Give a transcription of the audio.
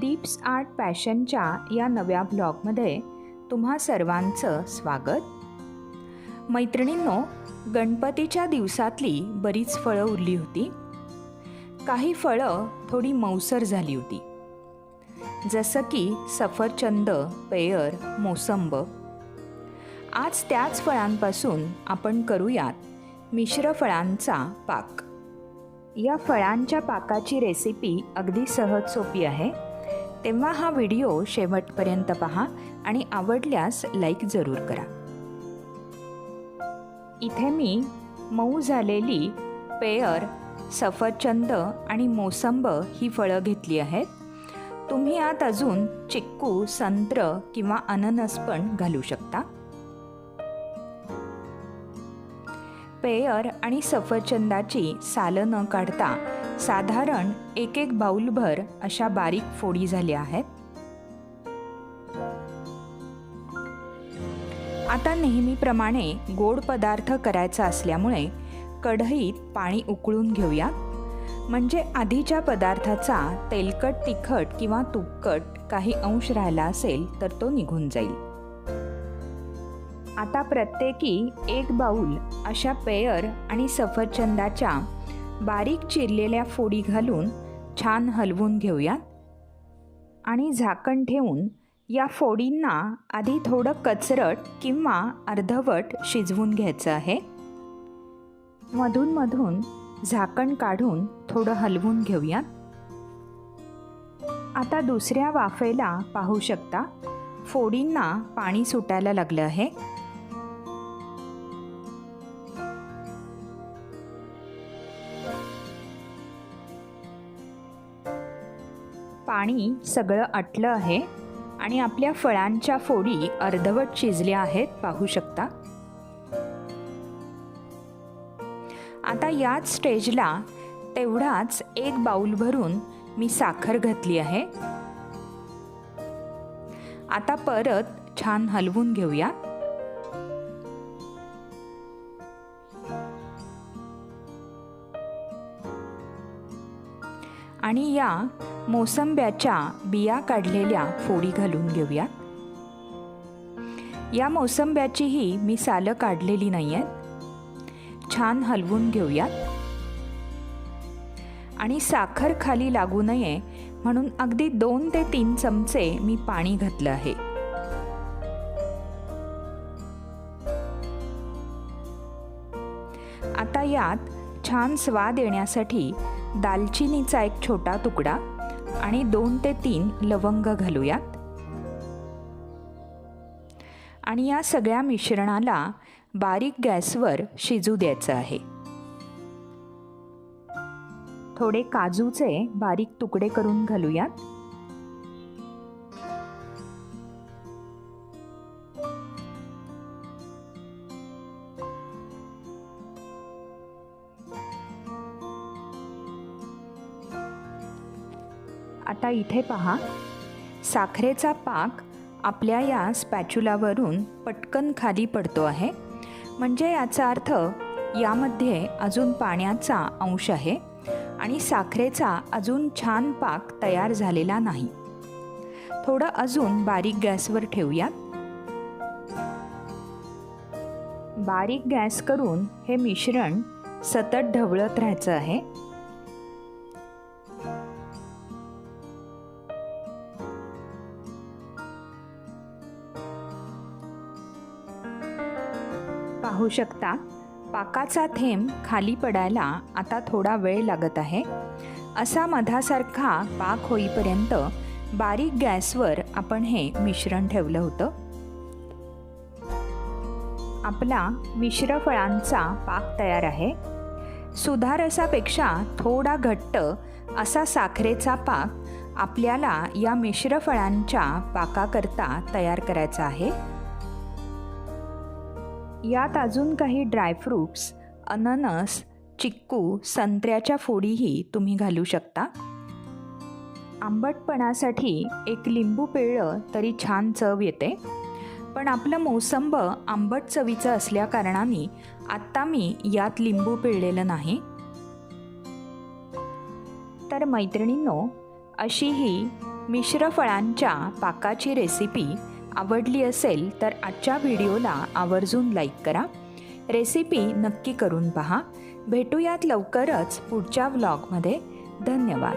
Deep's art पॅशनच्या या नव्या ब्लॉगमध्ये तुम्हा सर्वांचं स्वागत. मैत्रिणींनो गणपतीच्या दिवसातली बरीच फळं उरली होती. काही फळं थोडी मौसर झाली होती. जसं की सफरचंद पेयर मोसंब. आज त्याच फळांपासून आपण करूयात मिश्र फळांचा पाक. या फळांच्या पाकाची रेसिपी अगदी सहज सोपी आहे. तेव्हा हा व्हिडिओ शेवटपर्यंत पहा आणि आवडल्यास लाईक जरूर करा. इथे मी मऊ झालेली पेयर सफरचंद आणि मोसंब ही फळं घेतली आहेत. तुम्ही आत अजून चिक्कू संत्र किंवा अननस पण घालू शकता. पेयर आणि सफरचंदाची सालं न काढता साधारण एक एक बाऊलभर अशा बारीक फोडी झाल्या आहेत. आता नेहमीप्रमाणे गोड पदार्थ करायचा असल्यामुळे कढईत पाणी उकळून घेऊया. म्हणजे आधीच्या पदार्थाचा तेलकट तिखट किंवा तुपकट काही अंश राहिला असेल तर तो निघून जाईल. आता प्रत्येकी एक बाऊल अशा पेयर आणि सफरचंदाच्या बारीक चिरलेल्या फोडी घालून छान हलवून घेऊयात. आणि झाकण ठेवून या फोडींना आधी थोडं कचरट किंवा अर्धवट शिजवून घ्यायचं आहे. मधूनमधून झाकण काढून थोडं हलवून घेऊयात. आता दुसऱ्या वाफेला पाहू शकता फोडींना पाणी सुटायला लागलं आहे. पाणी सगळं आटलं आहे आणि आपल्या फळांच्या फोडी अर्धवट शिजल्या आहेत पाहू शकता. आता याच स्टेजला तेवढाच एक बाऊल भरून मी साखर घातली आहे. आता परत छान हलवून घेऊया. आणि या मोसंब्याच्या बिया काढलेल्या फोडी घालून घेऊया. या मोसंब्याचीही मी सालं काढलेली नाही आहेत छान हलवून घेऊयात आणि साखर खाली लागू नये म्हणून अगदी दोन ते तीन चमचे मी पाणी घातलं आहे. आता यात छान स्वाद येण्यासाठी दालचिनीचा एक छोटा तुकडा आणि दोन ते तीन लवंग घालूयात. आणि या सगळ्या मिश्रणाला बारीक गॅसवर शिजू द्यायचं आहे. थोडे काजूचे बारीक तुकडे करून घालूयात. आता इथे पहा. साखरेचा पाक आपल्या या स्पॅच्युलावरून पटकन खाली पडतो आहे. म्हणजे याचा अर्थ यामध्ये अजून पाण्याचा अंश आहे आणि साखरेचा अजून छान पाक तयार झालेला नाही. थोडं अजून बारीक गॅसवर ठेवूयात. बारीक गॅस करून हे मिश्रण सतत ढवळत राहायचं आहे. पाहू शकता. पाकाचा थेंब खाली पडायला आता थोडा वेळ लागत आहे. असा मधासारखा पाक होईपर्यंत बारीक गॅसवर आपण हे मिश्रण ठेवलं होतं. आपला मिश्र फळांचा पाक तयार आहे. सुधारसापेक्षा थोडा घट्ट असा साखरेचा पाक आपल्याला या मिश्र फळांच्या पाकाकरता तयार करायचा आहे. यात अजून काही ड्रायफ्रूट्स अननस चिक्कू संत्र्याच्या फोडीही तुम्ही घालू शकता. आंबटपणासाठी एक लिंबू पिळलं तरी छान चव येते. पण आपलं मोसंब आंबट चवीचं असल्याकारणाने आत्ता मी यात लिंबू पिळलेलं नाही. तर मैत्रिणींनो अशी ही मिश्र फळांच्या पाकाची रेसिपी आवडली असेल तर आजच्या व्हिडिओला आवर्जून लाईक करा. रेसिपी नक्की करून पहा. भेटूयात लवकरच पुढच्या व्लॉगमध्ये. धन्यवाद.